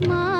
Mom?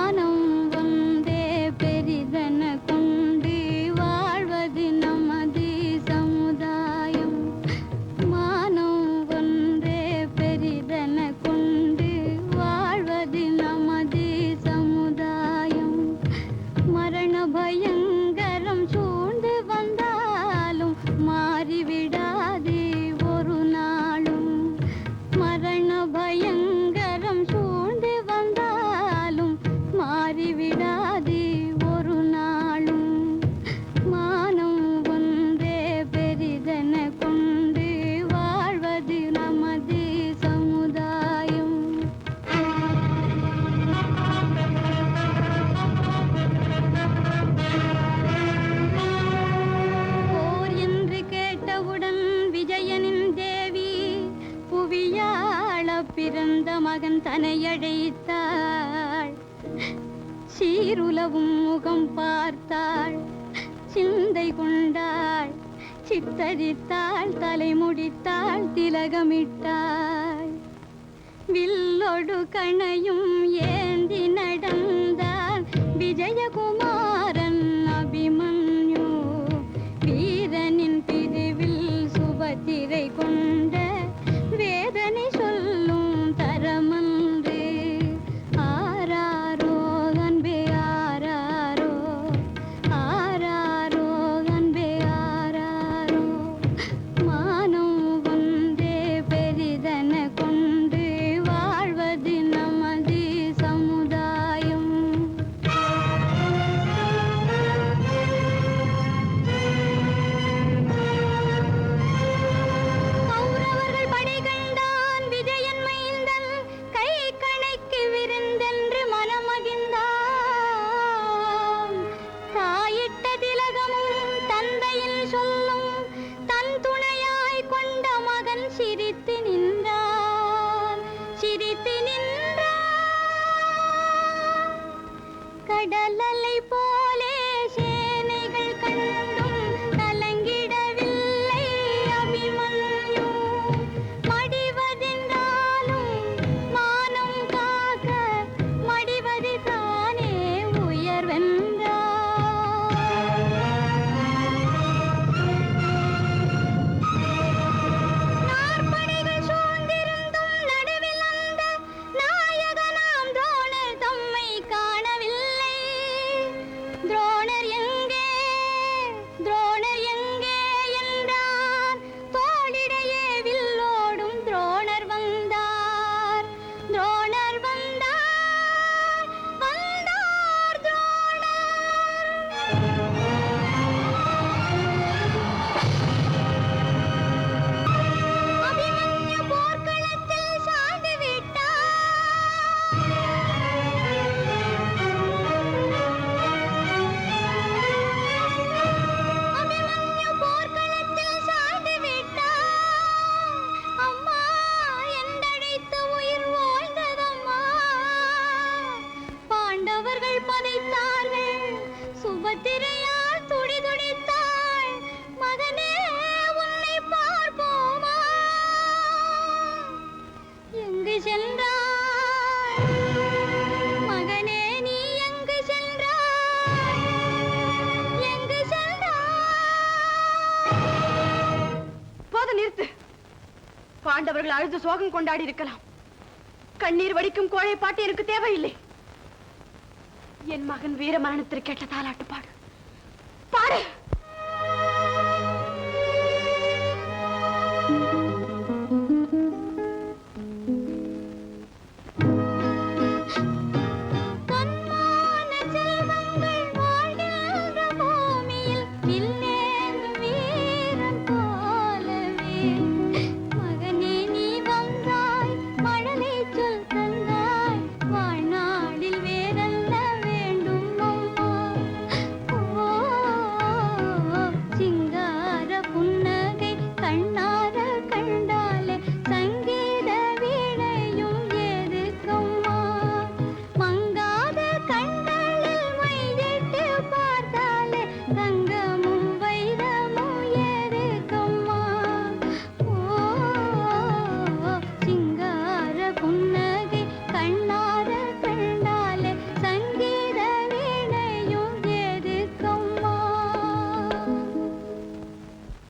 உலகம் தனையழைத்தாள் சீருலவும் முகம் பார்த்தாள். சிந்தை கொண்டாள். சித்தரித்தாள். தலைமுடித்தாள் திலகமிட்டாள். வில்லொடு கணையும் ஏந்தி நடந்தாள். விஜயகுமார் கடலலை போ சென்றாய். நிறுத்து. பாண்டவர்கள் அழுது சோகம் கொண்டாடி இருக்கலாம். கண்ணீர் வடிக்கும் கோழை பாட்டு எனக்கு தேவையில்லை. என் மகன் வீர மரணத்திற்கு கேட்ட தாலாட்டு பாடு பாடு.